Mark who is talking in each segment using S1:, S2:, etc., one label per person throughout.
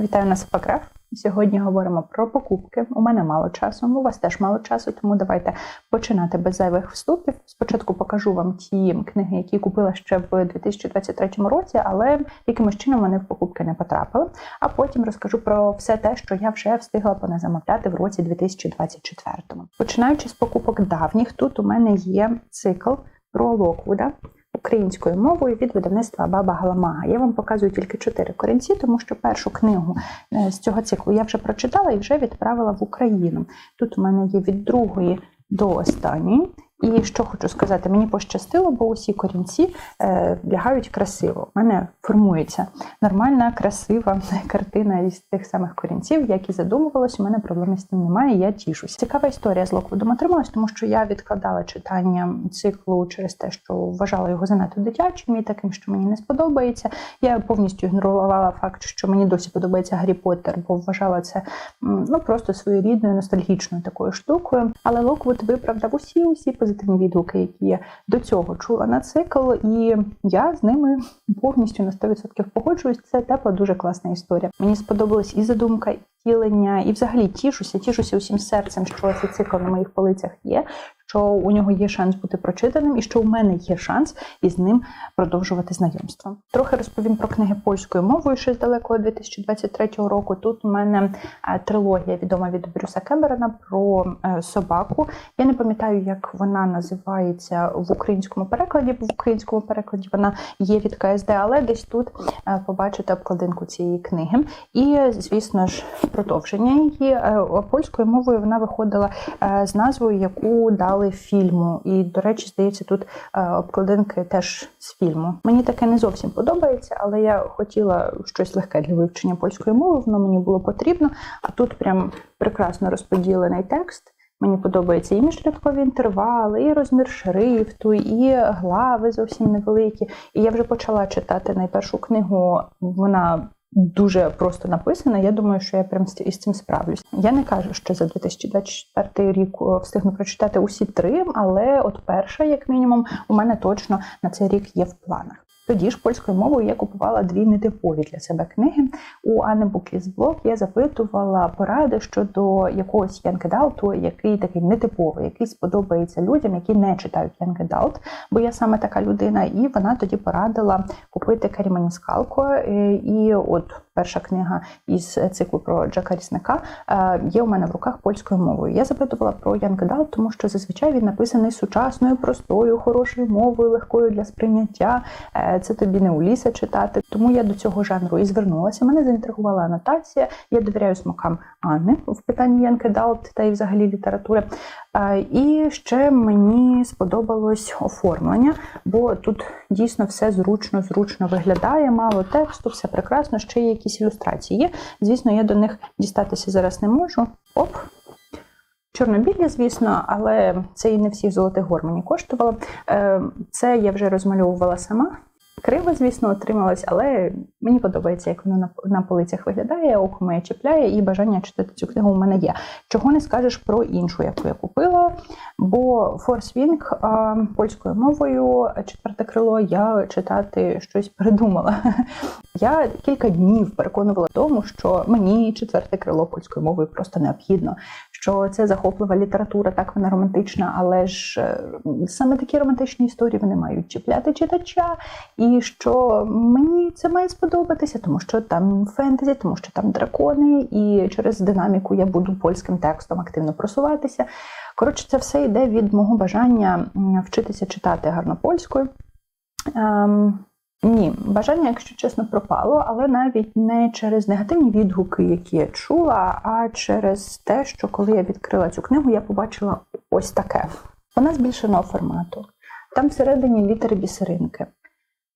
S1: Вітаю на Сапаграф. Сьогодні говоримо про покупки. У мене мало часу, у вас теж мало часу, тому давайте починати без зайвих вступів. Спочатку покажу вам ті книги, які купила ще в 2023 році, але якимось чином вони в покупки не потрапили. А потім розкажу про все те, що я вже встигла понезамовляти в році 2024. Починаючи з покупок давніх, тут у мене є цикл про Локвуда українською мовою від видавництва Баба Галамага. Я вам показую тільки чотири корінці, тому що першу книгу е, з цього циклу я вже прочитала і вже відправила в Україну. Тут у мене є від другої до останньої. І що хочу сказати, мені пощастило, бо усі корінці е, лягають красиво. У мене формується нормальна, красива картина із тих самих корінців, як і задумувалось. У мене проблеми з тим немає. Я тішуся. Цікава історія з Локвудом отрималась, тому що я відкладала читання циклу через те, що вважала його занадто дитячим і таким, що мені не сподобається. Я повністю ігнорувала факт, що мені досі подобається Гаррі Поттер, бо вважала це ну просто своєрідною ностальгічною такою штукою. Але Локвуд виправдав усі усі позитивні відгуки, які я до цього чула на цикл, і я з ними повністю на 100% погоджуюсь. Це тепла, дуже класна історія. Мені сподобалась і задумка, і втілення, і взагалі тішуся, тішуся усім серцем, що цей цикл на моїх полицях є що у нього є шанс бути прочитаним, і що у мене є шанс із ним продовжувати знайомство. Трохи розповім про книги польською мовою, ще з далекого 2023 року. Тут у мене е, трилогія відома від Брюса Кемерона про е, собаку. Я не пам'ятаю, як вона називається в українському перекладі, в українському перекладі вона є від КСД, але десь тут е, побачите обкладинку цієї книги. І, звісно ж, продовження її польською мовою вона виходила з назвою, яку дали матеріали фільму. І, до речі, здається, тут е, обкладинки теж з фільму. Мені таке не зовсім подобається, але я хотіла щось легке для вивчення польської мови, воно мені було потрібно. А тут прям прекрасно розподілений текст. Мені подобаються і міжрядкові інтервали, і розмір шрифту, і глави зовсім невеликі. І я вже почала читати найпершу книгу. Вона дуже просто написано. Я думаю, що я прям із цим справлюсь. Я не кажу, що за 2024 рік е, встигну прочитати усі три, але от перша, як мінімум, у мене точно на цей рік є в планах. Тоді ж польською мовою я купувала дві нетипові для себе книги. У Анни Буклісблок я запитувала поради щодо якогось янкедалту, який такий нетиповий, який сподобається людям, які не читають янкедалт, бо я саме така людина, і вона тоді порадила купити каріманіскалко Е, і от перша книга із циклу про Джека Рісника е, є у мене в руках польською мовою. Я запитувала про янкедалт, тому що зазвичай він написаний сучасною, простою, хорошою мовою, легкою для сприйняття. Е, це тобі не у ліса читати. Тому я до цього жанру і звернулася. Мене заінтригувала анотація. Я довіряю смакам Анни в питанні Янки Далт та й взагалі літератури. І ще мені сподобалось оформлення, бо тут дійсно все зручно, зручно виглядає, мало тексту, все прекрасно, ще є якісь ілюстрації. Є. Звісно, я до них дістатися зараз не можу. Оп, Чорнобілі, звісно, але це і не всіх золотих гор мені коштувало. Е, це я вже розмальовувала сама. Криво, звісно, отрималось, але мені подобається, як воно на, полицях виглядає, око моє чіпляє, і бажання читати цю книгу у мене є. Чого не скажеш про іншу, яку я купила? Бо Wing польською мовою, четверте крило, я читати щось придумала. Я кілька днів переконувала тому, що мені четверте крило польською мовою просто необхідно що це захоплива література, так вона романтична, але ж е, саме такі романтичні історії вони мають чіпляти читача, і що мені це має сподобатися, тому що там фентезі, тому що там дракони, і через динаміку я буду польським текстом активно просуватися. Коротше, це все йде від мого бажання вчитися читати гарно польською. Ем, ні, бажання, якщо чесно, пропало, але навіть не через негативні відгуки, які я чула, а через те, що коли я відкрила цю книгу, я побачила ось таке. Вона збільшеного формату. Там всередині літери бісеринки.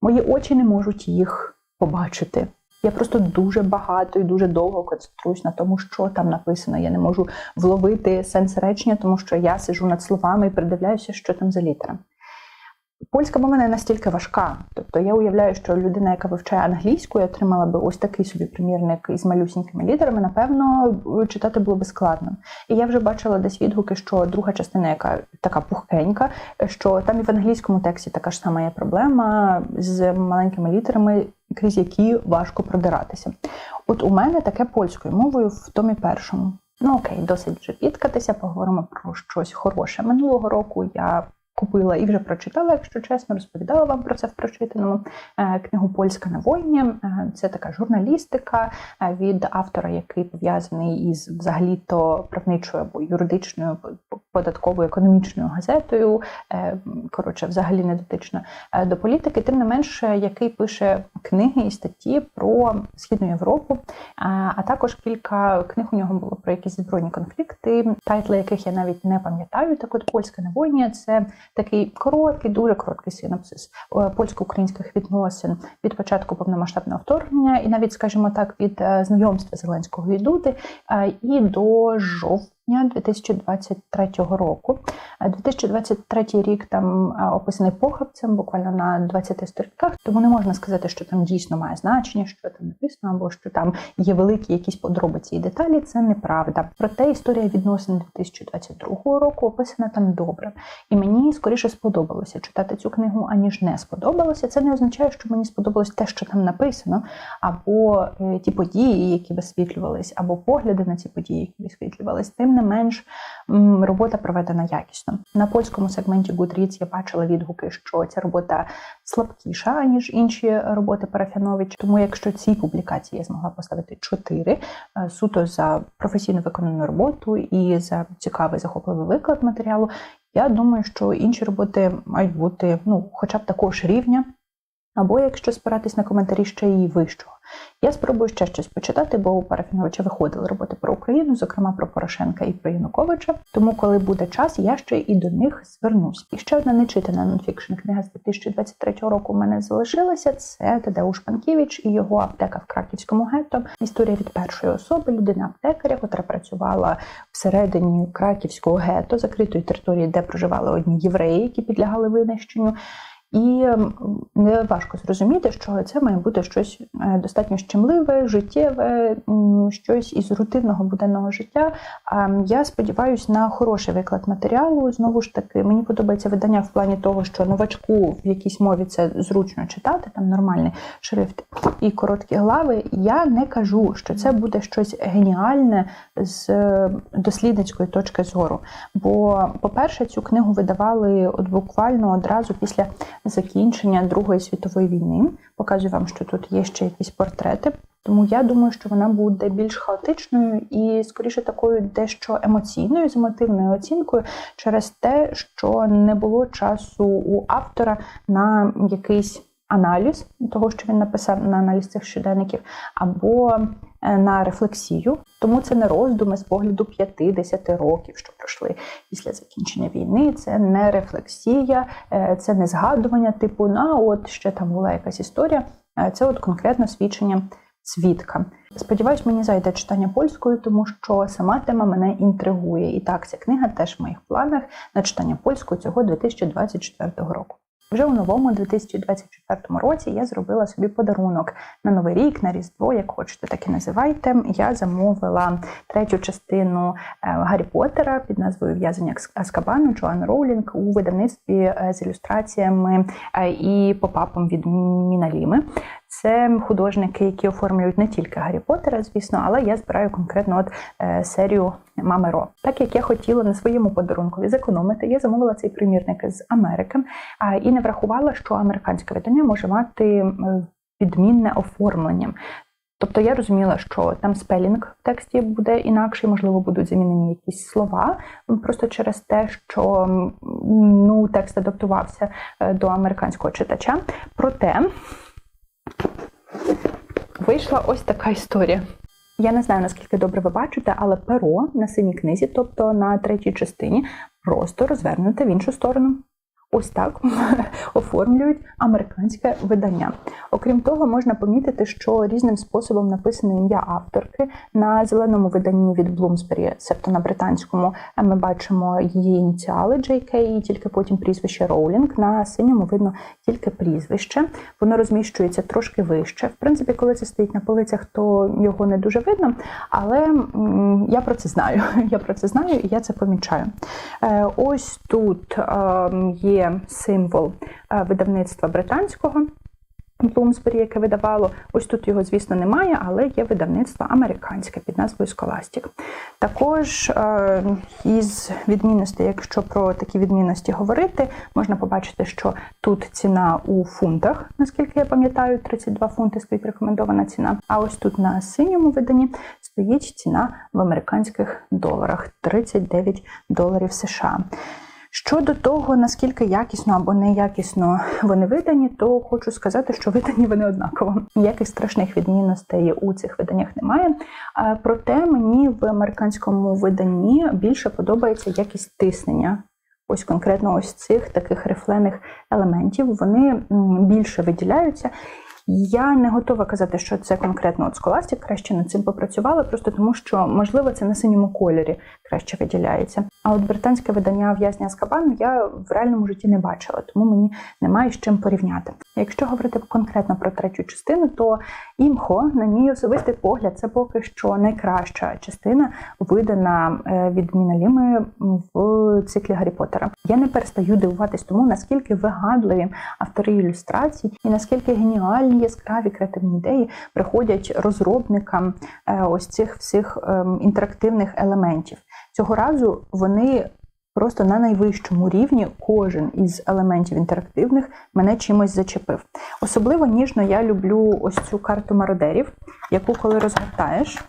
S1: Мої очі не можуть їх побачити. Я просто дуже багато і дуже довго концентруюсь на тому, що там написано. Я не можу вловити сенс речення, тому що я сижу над словами і придивляюся, що там за літера. Польська мова не настільки важка. Тобто я уявляю, що людина, яка вивчає англійську, і отримала би ось такий собі примірник із малюсінькими літерами, напевно, читати було би складно. І я вже бачила десь відгуки, що друга частина, яка така пухкенька, що там і в англійському тексті така ж сама є проблема з маленькими літерами, крізь які важко продиратися. От у мене таке польською мовою в томі першому. Ну окей, досить вже підкатися, поговоримо про щось хороше. Минулого року я купила і вже прочитала, якщо чесно, розповідала вам про це в прочитаному е, книгу Польська на війні. Е, це така журналістика е, від автора, який пов'язаний із взагалі-то правничою або юридичною податковою економічною газетою. Коротше, взагалі не дотична до політики, тим не менше, який пише книги і статті про східну Європу, а також кілька книг у нього було про якісь збройні конфлікти, тайтли яких я навіть не пам'ятаю. Так от польська на війні це такий короткий, дуже короткий синопсис е, польсько-українських відносин від початку повномасштабного вторгнення, і навіть, скажімо так, від е, знайомства Зеленського і Дуди е, і до жовтня квітня 2023 року. 2023 рік там описаний похабцем, буквально на 20 сторінках, тому не можна сказати, що там дійсно має значення, що там написано, або що там є великі якісь подробиці і деталі. Це неправда. Проте історія відносин 2022 року описана там добре. І мені скоріше сподобалося читати цю книгу, аніж не сподобалося. Це не означає, що мені сподобалось те, що там написано, або е, ті події, які висвітлювались, або погляди на ці події, які висвітлювались. Тим не менш робота проведена якісно. На польському сегменті Goodreads я бачила відгуки, що ця робота слабкіша ніж інші роботи Парафянович. Тому, якщо ці публікації я змогла поставити чотири е, суто за професійно виконану роботу і за цікавий захопливий виклад матеріалу, я думаю, що інші роботи мають бути ну, хоча б такого ж рівня. Або якщо спиратись на коментарі ще й вищого. Я спробую ще щось почитати, бо у Парафіновича виходили роботи про Україну, зокрема про Порошенка і про Януковича. Тому, коли буде час, я ще і до них звернусь. І ще одна нечитана нонфікшн книга з 2023 року у мене залишилася. Це Тадеуш Панківіч і його аптека в Краківському гетто. Історія від першої особи людини аптекаря, яка працювала всередині краківського гетто, закритої території, де проживали одні євреї, які підлягали винищенню. І не важко зрозуміти, що це має бути щось е, достатньо щемливе, життєве, щось із рутинного буденного життя. А Я сподіваюся на хороший виклад матеріалу. Знову ж таки, мені подобається видання в плані того, що новачку в якійсь мові це зручно читати, там нормальний шрифт і короткі глави. Я не кажу, що це буде щось геніальне з дослідницької точки зору. Бо, по-перше, цю книгу видавали от буквально одразу після закінчення Другої світової війни. Показую вам, що тут є ще якісь портрети. Тому я думаю, що вона буде більш хаотичною і, скоріше, такою дещо емоційною, з емоційною оцінкою через те, що не було часу у автора на якийсь аналіз того, що він написав на аналіз цих щоденників, або на рефлексію. Тому це не роздуми з погляду 50 років, що пройшли після закінчення війни. Це не рефлексія, е, це не згадування, типу, на от ще там була якась історія. Е, це от конкретно свідчення свідка. Сподіваюсь, мені зайде читання польською, тому що сама тема мене інтригує. І так, ця книга теж в моїх планах на читання польською цього 2024 року. Вже у новому 2024 році я зробила собі подарунок на новий рік, на різдво, як хочете, так і називайте. Я замовила третю частину е, Гаррі Поттера під назвою В'язання Аскабану Джоан Роулінг у видавництві е, з ілюстраціями е, і попапом від Міналіми. Це художники, які оформлюють не тільки Гаррі Поттера, звісно, але я збираю конкретно от е, серію Мами Ро. Так як я хотіла на своєму подарункові зекономити, я замовила цей примірник з Америки і не врахувала, що американське видання може мати відмінне оформлення. Тобто я розуміла, що там спелінг в тексті буде інакший, можливо, будуть замінені якісь слова, просто через те, що ну, текст адаптувався е, до американського читача. Проте вийшла ось така історія. Я не знаю, наскільки добре ви бачите, але перо на синій книзі, тобто на третій частині, просто розвернуте в іншу сторону. Ось так оформлюють американське видання. Окрім того, можна помітити, що різним способом написане ім'я авторки на зеленому виданні від Bloomsbury, себто на британському, ми бачимо її ініціали JK і тільки потім прізвище Роулінг. На синьому видно тільки прізвище. Воно розміщується трошки вище. В принципі, коли це стоїть на полицях, то його не дуже видно. Але я про це знаю. Я про це знаю і я це помічаю. Е, ось тут ем, символ е, видавництва британського. Блумсбері, яке видавало, ось тут його, звісно, немає, але є видавництво американське під назвою Scholastic. Також е, із відмінностей, якщо про такі відмінності говорити, можна побачити, що тут ціна у фунтах, наскільки я пам'ятаю, 32 фунти стоїть рекомендована ціна. А ось тут на синьому виданні стоїть ціна в американських доларах 39 доларів США. Щодо того, наскільки якісно або неякісно вони видані, то хочу сказати, що видані вони однаково. Ніяких страшних відмінностей у цих виданнях немає. Проте мені в американському виданні більше подобається якість тиснення. Ось конкретно ось цих таких рифлених елементів. Вони більше виділяються. Я не готова казати, що це конкретно от Scholastic краще над цим попрацювали, просто тому що, можливо, це на синьому кольорі краще виділяється. А от британське видання в'язня Азкабану я в реальному житті не бачила, тому мені немає з чим порівняти. Якщо говорити конкретно про третю частину, то імхо, на мій особистий погляд, це поки що найкраща частина, видана е, від Міналіми в циклі Гаррі Поттера. Я не перестаю дивуватись тому, наскільки вигадливі автори ілюстрацій і наскільки геніальні яскраві креативні ідеї приходять розробникам е, ось цих всіх ем, інтерактивних елементів. Цього разу вони просто на найвищому рівні кожен із елементів інтерактивних мене чимось зачепив. Особливо ніжно я люблю ось цю карту мародерів, яку коли розгортаєш.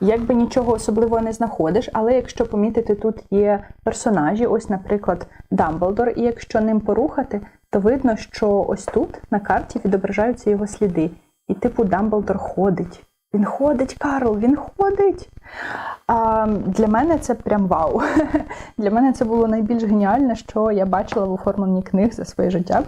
S1: Якби нічого особливого не знаходиш, але якщо помітити, тут є персонажі, ось, наприклад, Дамблдор, і якщо ним порухати, то видно, що ось тут на карті відображаються його сліди. І типу Дамблдор ходить. Він ходить, Карл, він ходить. А, Для мене це прям вау. Для мене це було найбільш геніальне, що я бачила в оформленні книг за своє життя.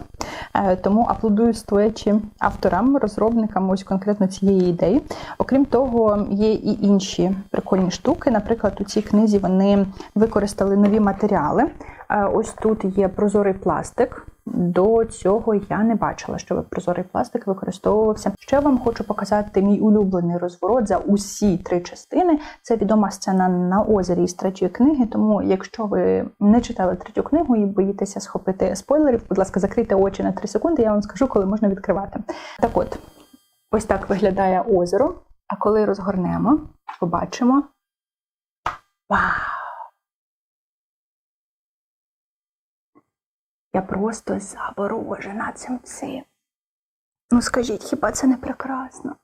S1: Е, тому аплодую стоячи авторам, розробникам ось конкретно цієї ідеї. Окрім того, є і інші прикольні штуки. Наприклад, у цій книзі вони використали нові матеріали. Е, ось тут є прозорий пластик. До цього я не бачила, що прозорий пластик використовувався. Ще вам хочу показати мій улюблений розворот за усі три частини. Це відома сцена на озері із третьої книги. Тому, якщо ви не читали третю книгу і боїтеся схопити спойлерів, будь ласка, закрийте очі на три секунди. Я вам скажу, коли можна відкривати. Так, от ось так виглядає озеро. А коли розгорнемо, побачимо. Вау! Я просто заворожена цим всім. Ну скажіть, хіба це не прекрасно?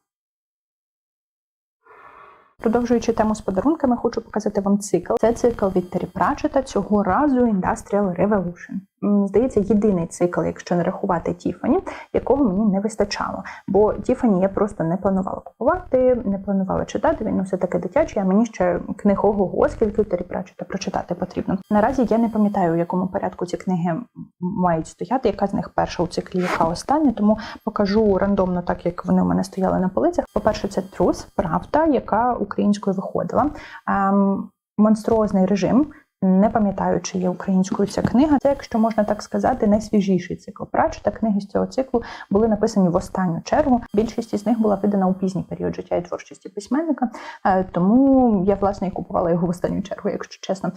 S1: Продовжуючи тему з подарунками, хочу показати вам цикл. Це цикл від Террі Пратчета, цього разу Industrial Revolution. Здається, єдиний цикл, якщо не рахувати Тіфані, якого мені не вистачало. Бо Тіфані я просто не планувала купувати, не планувала читати. Він ну, все таки дитячий, а мені ще книг ого, скільки Пратчета прочитати потрібно. Наразі я не пам'ятаю, в якому порядку ці книги мають стояти, яка з них перша у циклі, яка остання. Тому покажу рандомно, так як вони у мене стояли на полицях. По-перше, це Трус, правда, яка українською виходила. Ем, монструозний режим. Не пам'ятаю, чи є українською ця книга. Це, якщо можна так сказати, найсвіжіший цикл прач та книги з цього циклу були написані в останню чергу. Більшість із них була видана у пізній період життя і творчості письменника. Е, тому я власне і купувала його в останню чергу, якщо чесно.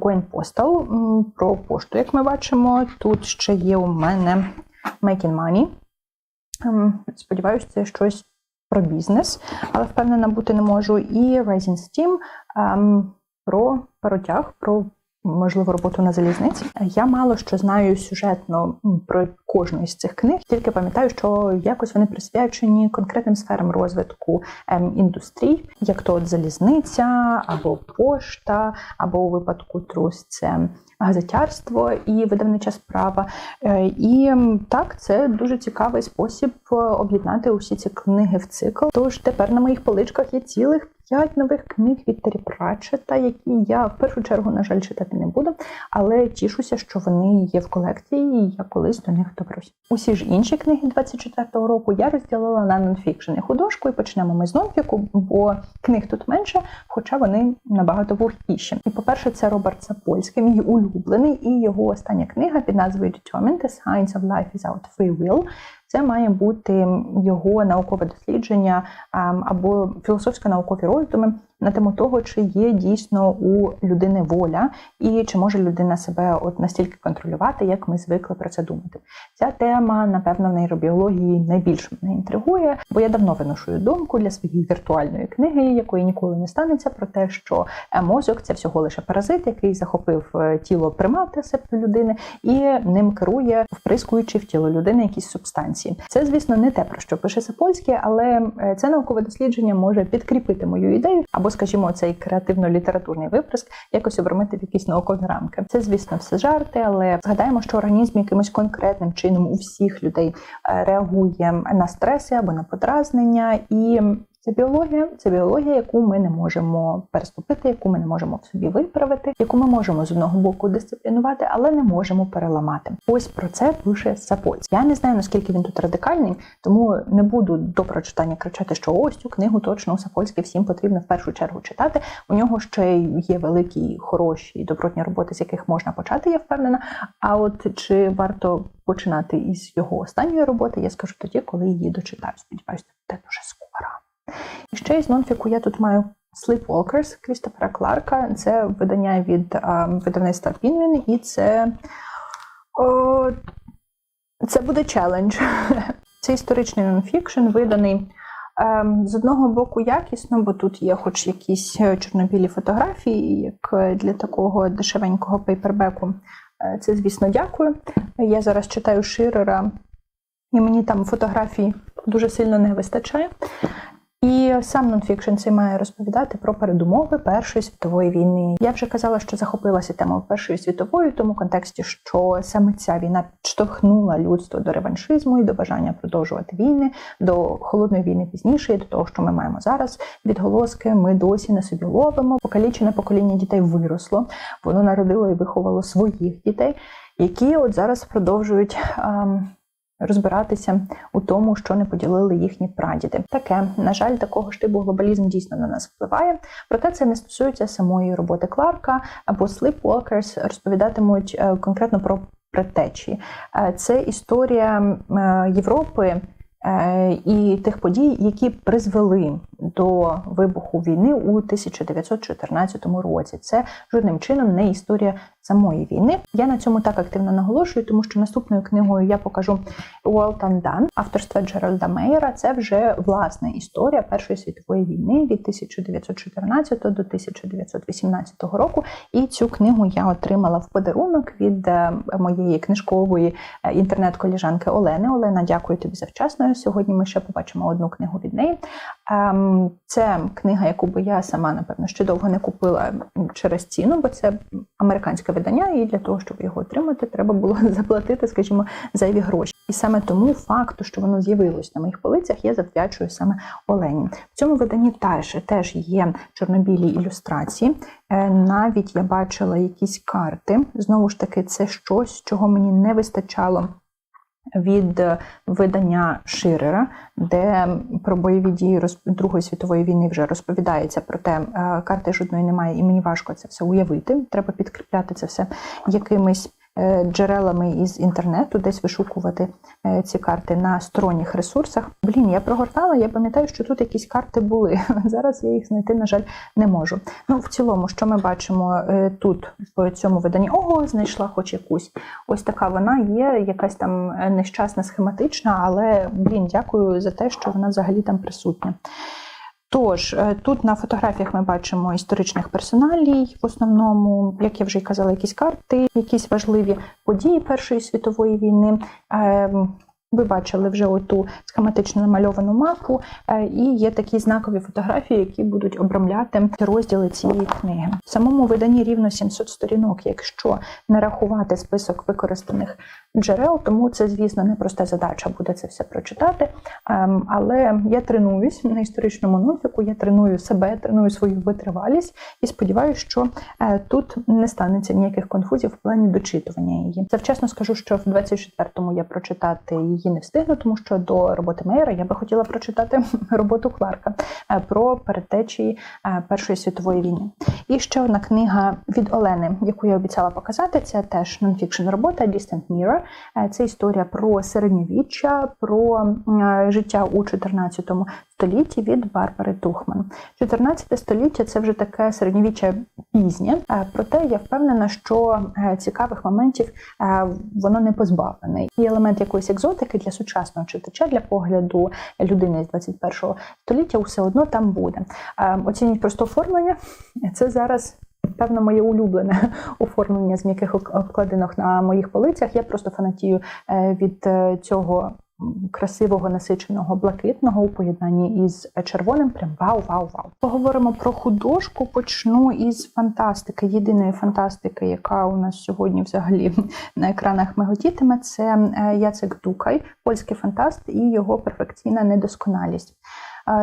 S1: Гуен Постал про пошту, як ми бачимо. Тут ще є у мене Making Money. Ем, сподіваюся, це щось про бізнес, але впевнена бути не можу. І Rising Steam ем, про паротяг, про можливо роботу на залізниці. Я мало що знаю сюжетно про кожну із цих книг, тільки пам'ятаю, що якось вони присвячені конкретним сферам розвитку ем, індустрій, як то от залізниця або пошта, або у випадку трус це газетярство і видавнича справа. Е, і так, це дуже цікавий спосіб е, об'єднати усі ці книги в цикл. Тож тепер на моїх поличках є цілих п'ять нових книг від Террі Пратчета, які я в першу чергу, на жаль, читати не буду, але тішуся, що вони є в колекції, і я колись до них доберусь. Усі ж інші книги 24-го року я розділила на нонфікшн і художку, і почнемо ми з нонфіку, бо книг тут менше, хоча вони набагато вогкіші. І, по-перше, це Роберт Сапольський, мій улюблений, і його остання книга під назвою Determined – The Science of Life Without Free Will. Це має бути його наукове дослідження або філософсько-наукові роздуми на тему того, чи є дійсно у людини воля, і чи може людина себе от настільки контролювати, як ми звикли про це думати. Ця тема, напевно, в нейробіології найбільше мене інтригує, бо я давно виношую думку для своєї віртуальної книги, якої ніколи не станеться, про те, що е, мозок це всього лише паразит, який захопив е, тіло примати себто людини, і ним керує, вприскуючи в тіло людини якісь субстанції. Це, звісно, не те про що пише Сапольський, але е, це наукове дослідження може підкріпити мою ідею або скажімо, цей креативно-літературний виприск якось обрамити в якісь наукові рамки. Це, звісно, все жарти, але згадаємо, що організм якимось конкретним чином у всіх людей е, реагує на стреси або на подразнення і. Це біологія, це біологія, яку ми не можемо переступити, яку ми не можемо в собі виправити, яку ми можемо з одного боку дисциплінувати, але не можемо переламати. Ось про це пише Сапольць. Я не знаю наскільки він тут радикальний, тому не буду до прочитання кричати, що ось цю книгу точно у Сапольській всім потрібно в першу чергу читати. У нього ще є великі, хороші добротні роботи, з яких можна почати. Я впевнена. А от чи варто починати із його останньої роботи, я скажу тоді, коли її дочитаю. Сподіваюся, це дуже скоро. І ще із нонфіку я тут маю Sleepwalkers Крістофера Кларка. Це видання від а, видавництва Пінвін, і це о, це буде челендж. Це історичний нонфікшн, виданий ем, з одного боку якісно, бо тут є хоч якісь чорнобілі фотографії, як для такого дешевенького пейпербеку. Е, це, звісно, дякую. Я зараз читаю Ширера, і мені там фотографій дуже сильно не вистачає. І сам нонфікшн цей має розповідати про передумови Першої світової війни. Я вже казала, що захопилася темою Першої світової, в тому контексті, що саме ця війна підштовхнула людство до реваншизму і до бажання продовжувати війни, до холодної війни пізніше, і до того, що ми маємо зараз. Відголоски ми досі на собі ловимо. Покалічене покоління дітей виросло, воно народило і виховало своїх дітей, які от зараз продовжують. Ем, розбиратися у тому, що не поділили їхні прадіди. Таке, на жаль, такого ж типу глобалізм дійсно на нас впливає. Проте це не стосується самої роботи Кларка або Sleepwalkers розповідатимуть е, конкретно про предтечі. Е, це історія е, Європи. І тих подій, які призвели до вибуху війни у 1914 році, це жодним чином не історія самої війни. Я на цьому так активно наголошую, тому що наступною книгою я покажу World Undone авторства Джеральда Мейера. Це вже власна історія Першої світової війни від 1914 до 1918 року. І цю книгу я отримала в подарунок від е, моєї книжкової е, інтернет-коліжанки Олени. Олена, дякую тобі за вчасною. Сьогодні ми ще побачимо одну книгу від неї. Ем, це книга, яку би я сама, напевно, ще довго не купила через ціну, бо це американське видання, і для того, щоб його отримати, треба було заплатити, скажімо, зайві гроші. І саме тому факту, що воно з'явилось на моїх полицях, я завдячую саме Олені. В цьому виданні теж, теж є чорнобілі ілюстрації. Е, навіть я бачила якісь карти. Знову ж таки, це щось, чого мені не вистачало від е, видання Ширера, де про бойові дії Другої світової війни вже розповідається. про те, карти жодної немає, і мені важко це все уявити. Треба підкріпляти це все якимись Е, джерелами із інтернету, десь вишукувати е, ці карти на сторонніх ресурсах. Блін, я прогортала, я пам'ятаю, що тут якісь карти були. Зараз я їх знайти, на жаль, не можу. Ну, в цілому, що ми бачимо е, тут, в цьому виданні, ого, знайшла хоч якусь. Ось така вона є, якась там нещасна, схематична, але блін, дякую за те, що вона взагалі там присутня. Тож, е, тут на фотографіях ми бачимо історичних персоналій, в основному, як я вже й казала, якісь карти, якісь важливі події Першої світової війни. Ем, ви бачили вже оту схематично намальовану мапу, е, і є такі знакові фотографії, які будуть обрамляти розділи цієї книги. В самому виданні рівно 700 сторінок, якщо не рахувати список використаних джерел, тому це, звісно, непроста задача буде це все прочитати. Ем, Але я тренуюсь на історичному нонфіку, я треную себе, треную свою витривалість і сподіваюся, що е, тут не станеться ніяких конфузів в плані дочитування її. Завчасно скажу, що в 24-му я прочитати її не встигну, тому що до роботи Мейера я би хотіла прочитати роботу Кларка е, про передтечі е, Першої світової війни. І ще одна книга від Олени, яку я обіцяла показати, це теж нонфікшн робота Distant Mirror. Е, Це історія про середньовіччя, про е, життя у 14 столітті від Барбари Тухман. 14 століття це вже таке середньовіччя пізнє, е, проте я впевнена, що цікавих моментів воно не позбавлене. І елемент якоїсь екзотики для сучасного читача, для погляду людини з 21 століття, все одно там буде. Оцініть просто оформлення. Це зараз. Певно, моє улюблене оформлення з м'яких обкладинок на моїх полицях. Я просто фанатію е, від е, цього красивого насиченого блакитного у поєднанні із червоним. Прям вау, вау, вау. Поговоримо про художку. Почну із фантастики. Єдиної фантастики, яка у нас сьогодні взагалі на екранах миготітиме, це е, Яцек Дукай, польський фантаст і його перфекційна недосконалість.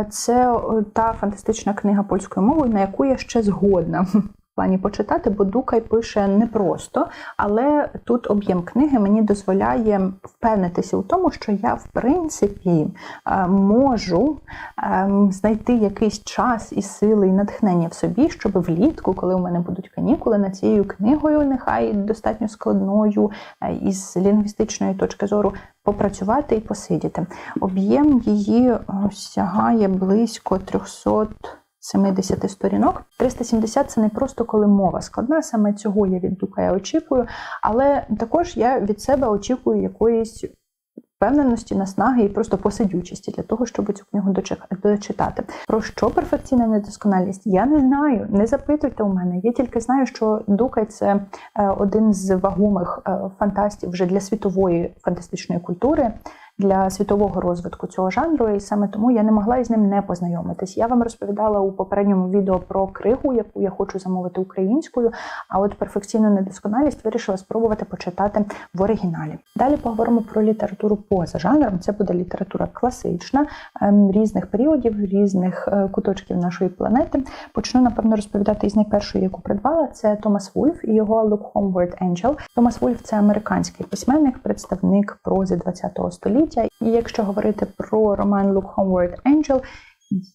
S1: Це та фантастична книга польською мовою, на яку я ще згодна плані почитати, бо Дукай пише непросто, але тут об'єм книги мені дозволяє впевнитися у тому, що я в принципі е, можу ем, знайти якийсь час і сили і натхнення в собі, щоб влітку, коли у мене будуть канікули, над цією книгою, нехай достатньо складною е, із лінгвістичної точки зору. Попрацювати і посидіти. Об'єм її е, сягає близько 300 70 сторінок. 370 – це не просто коли мова складна, саме цього я від Дукая очікую, але також я від себе очікую якоїсь впевненості, наснаги і просто посидючості для того, щоб цю книгу дочитати. Про що перфекційна недосконалість? Я не знаю. Не запитуйте у мене. Я тільки знаю, що Дукай це е, один з вагомих е, фантастів вже для світової фантастичної культури. Для світового розвитку цього жанру, і саме тому я не могла із ним не познайомитись. Я вам розповідала у попередньому відео про кригу, яку я хочу замовити українською. А от перфекційну недосконалість вирішила спробувати почитати в оригіналі. Далі поговоримо про літературу поза жанром. Це буде література класична ем, різних періодів, різних е, куточків нашої планети. Почну напевно розповідати із найпершої, яку придбала. Це Томас Вульф і його Look Homeward Angel. Томас Вульф це американський письменник, представник прози ХХ століття. І якщо говорити про роман Look Homeward Angel,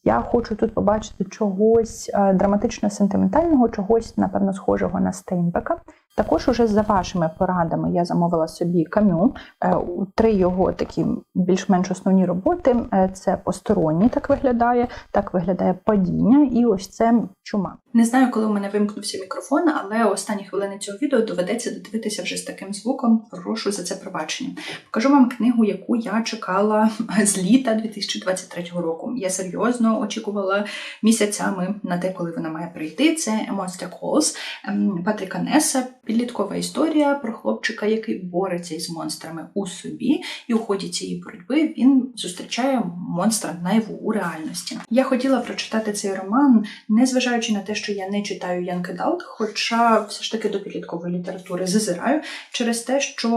S1: я хочу тут побачити чогось е, драматично-сентиментального, чогось, напевно, схожого на Стейнбека. Також уже за вашими порадами я замовила собі камю. Е, Три його такі більш-менш основні роботи. Е, Це посторонні, так виглядає, так виглядає падіння, і ось це чума.
S2: Не знаю, коли у мене вимкнувся мікрофон, але останні хвилини цього відео доведеться додивитися вже з таким звуком. Прошу за це пробачення. Покажу вам книгу, яку я чекала з літа 2023 року. Я серйозно очікувала місяцями на те, коли вона має прийти. Це Monster Calls ем, Патріка Неса. Підліткова історія про хлопчика, який бореться із монстрами у собі, і у ході цієї боротьби він зустрічає монстра наяву у реальності. Я хотіла прочитати цей роман, незважаючи на те, що я не читаю Янки Далт, хоча все ж таки до підліткової літератури зазираю, через те, що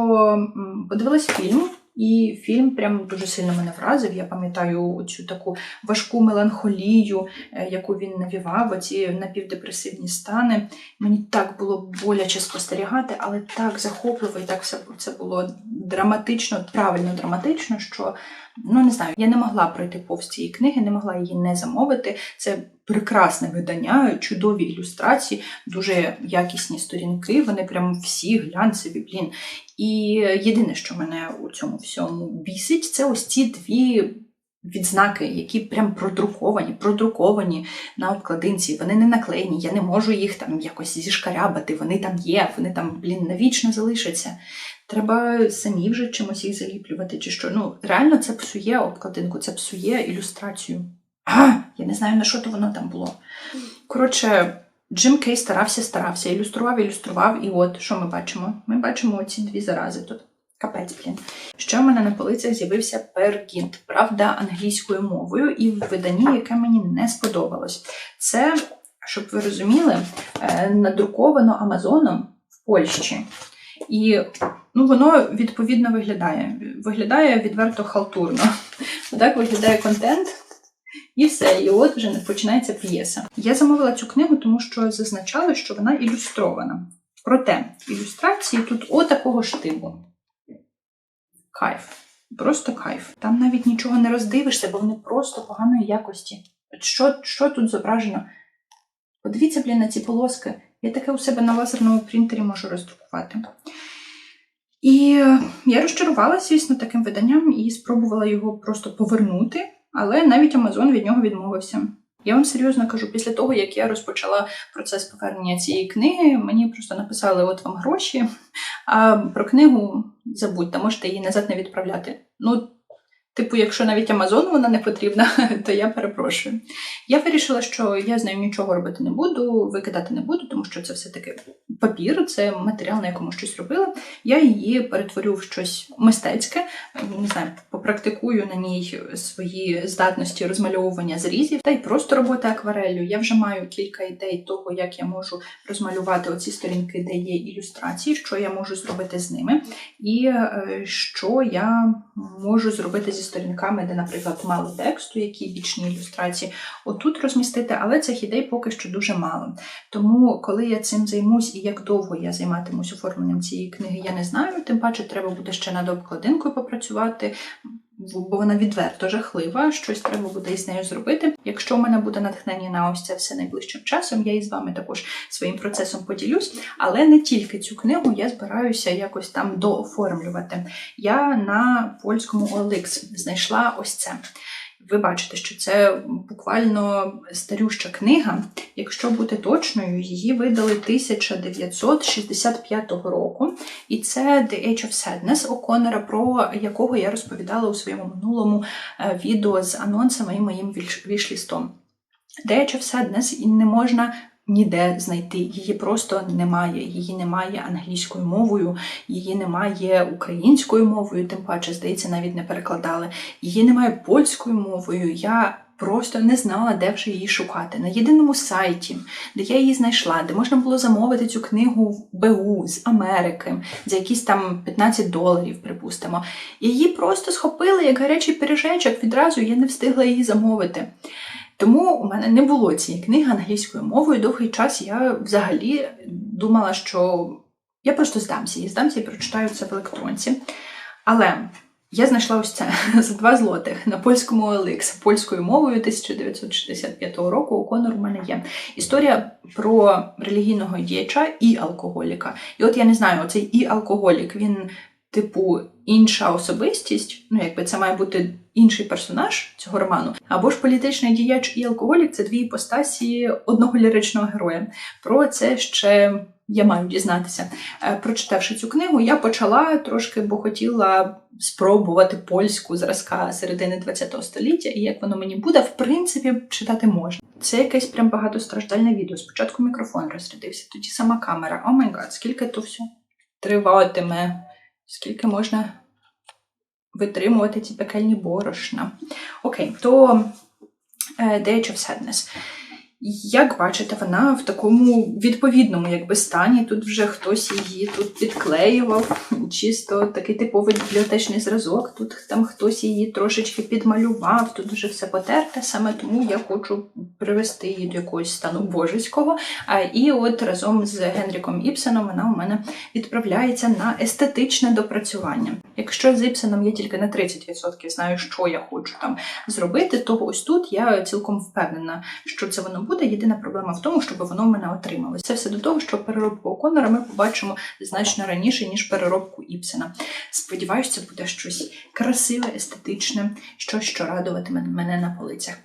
S2: подивилась фільм. І фільм прям дуже сильно мене вразив. Я пам'ятаю цю таку важку меланхолію, е, яку він навівав, оці напівдепресивні стани. Мені так було боляче спостерігати, але так захопливо і так все це було драматично, правильно драматично, що ну не знаю, я не могла пройти повз цієї книги, не могла її не замовити. Це прекрасне видання, чудові ілюстрації, дуже якісні сторінки. Вони прям всі глянцеві, блін. І єдине, що мене у цьому всьому бісить, це ось ці дві. Відзнаки, які прям продруковані, продруковані на обкладинці, вони не наклеєні, я не можу їх там якось зішкарябати, вони там є, вони там, блін, навічно залишаться. Треба самі вже чимось їх заліплювати, чи що. Ну, реально це псує обкладинку, це псує ілюстрацію. А, я не знаю, на що то воно там було. Коротше, Джим Кей старався, старався, ілюстрував, ілюстрував, і от що ми бачимо? Ми бачимо оці дві зарази тут. Капець, блін. Ще в мене на полицях з'явився Пергінт, правда, англійською мовою, і в виданні, яке мені не сподобалось. Це, щоб ви розуміли, е, надруковано Амазоном в Польщі. І Ну, воно відповідно виглядає. Виглядає відверто халтурно. Так виглядає контент. І все, і от вже починається п'єса. Я замовила цю книгу, тому що зазначали, що вона ілюстрована. Проте ілюстрації тут отакого штибу. Кайф. Просто кайф. Там навіть нічого не роздивишся, бо вони просто поганої якості. От Що, що тут зображено? Подивіться, блін, на ці полоски. Я таке у себе на лазерному принтері можу роздрукувати. І е, я розчарувалася, звісно, таким виданням і спробувала його просто повернути, але навіть Амазон від нього відмовився. Я вам серйозно кажу, після того, як я розпочала процес повернення цієї книги, мені просто написали: от вам гроші, а про книгу забудьте, можете її назад не відправляти. Ну, типу, якщо навіть Амазону вона не потрібна, то я перепрошую. Я вирішила, що я з нею нічого робити не буду, викидати не буду, тому що це все-таки папір, це матеріал, на якому щось робили. Я її перетворю в щось мистецьке, не знаю, попрактикую на ній свої здатності розмальовування зрізів та й просто роботи акварелью. Я вже маю кілька ідей того, як я можу розмалювати оці сторінки, де є ілюстрації, що я можу зробити з ними, і е, що я можу зробити зі сторінками, де, наприклад, мало тексту, які бічні ілюстрації, отут розмістити, але цих ідей поки що дуже мало. Тому, коли я цим займусь і як довго я займатимусь оформленням цієї книги, я не знаю. Тим паче, треба буде ще над обкладинкою попрацювати. Бо вона відверто жахлива, щось треба буде із нею зробити. Якщо в мене буде натхнення на ось це все найближчим часом, я із вами також своїм процесом поділюсь. Але не тільки цю книгу я збираюся якось там дооформлювати. Я на польському OLX знайшла ось це. Ви бачите, що це буквально старюща книга. Якщо бути точною, її видали 1965 року. І це The Age of Sadness О'Коннора, про якого я розповідала у своєму минулому е, відео з анонсами і моїм віш- вішлістом. The Age of Sadness і не можна ніде знайти. Її просто немає. Її немає англійською мовою, її немає українською мовою, тим паче, здається, навіть не перекладали. Її немає польською мовою. Я просто не знала, де вже її шукати. На єдиному сайті, де я її знайшла, де можна було замовити цю книгу в БУ з Америки за якісь там 15 доларів, припустимо. Її просто схопили як гарячий пиріжечок відразу, я не встигла її замовити. Тому у мене не було цієї книги англійською мовою. Довгий час я взагалі думала, що я просто здамся її, здамся і прочитаю це в електронці. Але я знайшла ось це за 2 злотих на польському OLX польською мовою 1965 року. У Конор у мене є історія про релігійного діяча і алкоголіка. І от я не знаю, оцей і алкоголік він. Типу, інша особистість, ну якби це має бути інший персонаж цього роману, або ж політичний діяч і алкоголік це дві іпостасі одного ліричного героя. Про це ще я маю дізнатися. Е, Прочитавши цю книгу, я почала трошки, бо хотіла спробувати польську зразка середини ХХ століття, і як воно мені буде, в принципі, читати можна. Це якесь прям багатостраждальне відео. Спочатку мікрофон розрядився, тоді сама камера. О май гад, скільки то все триватиме. Скільки можна витримувати ці пекельні борошна? Окей, то е, The Age of Sadness. Як бачите, вона в такому відповідному якби, стані. Тут вже хтось її тут підклеював, чисто такий типовий бібліотечний зразок. Тут там хтось її трошечки підмалював, тут вже все потерте, саме тому я хочу привести її до якогось стану божеського. І от разом з Генріком Іпсеном вона у мене відправляється на естетичне допрацювання. Якщо з Іпсеном я тільки на 30% знаю, що я хочу там зробити, то ось тут я цілком впевнена, що це воно буде. Єдина проблема в тому, щоб воно в мене отрималось. Це все до того, що переробку Оконора ми побачимо значно раніше, ніж переробку Іпсена. Сподіваюся, це буде щось красиве, естетичне, щось, що радуватиме мене на полицях.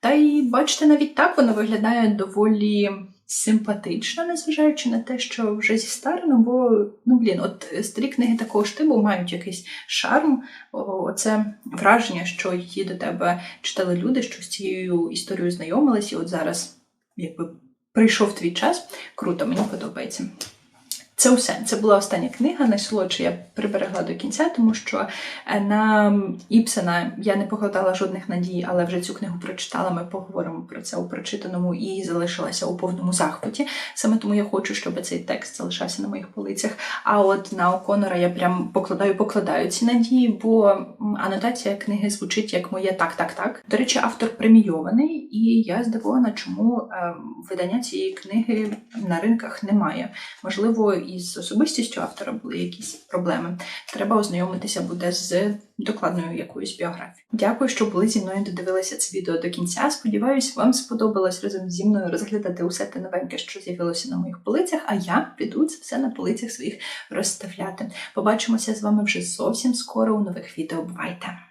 S2: Та й бачите, навіть так воно виглядає доволі симпатично, незважаючи на те, що вже зі зістарено, бо ну блін, от старі книги такого штибу мають якийсь шарм. Оце враження, що її до тебе читали люди, що з цією історією знайомились, і от зараз якби прийшов твій час. Круто, мені подобається. Це все. Це була остання книга. Найсолодше я приберегла до кінця, тому що е, на Іпсена я не покладала жодних надій, але вже цю книгу прочитала. Ми поговоримо про це у прочитаному і залишилася у повному захваті. Саме тому я хочу, щоб цей текст залишався на моїх полицях. А от на Оконора я прям покладаю, покладаю ці надії, бо анотація книги звучить як моє так, так, так. До речі, автор премійований, і я здивована, чому е, видання цієї книги на ринках немає. Можливо, із особистістю автора були якісь проблеми. Треба ознайомитися буде з докладною якоюсь біографією. Дякую, що були зі мною, додивилися це відео до кінця. Сподіваюсь, вам сподобалось разом зі мною розглядати усе те новеньке, що з'явилося на моїх полицях. А я піду це все на полицях своїх розставляти. Побачимося з вами вже зовсім скоро у нових відео. Бувайте!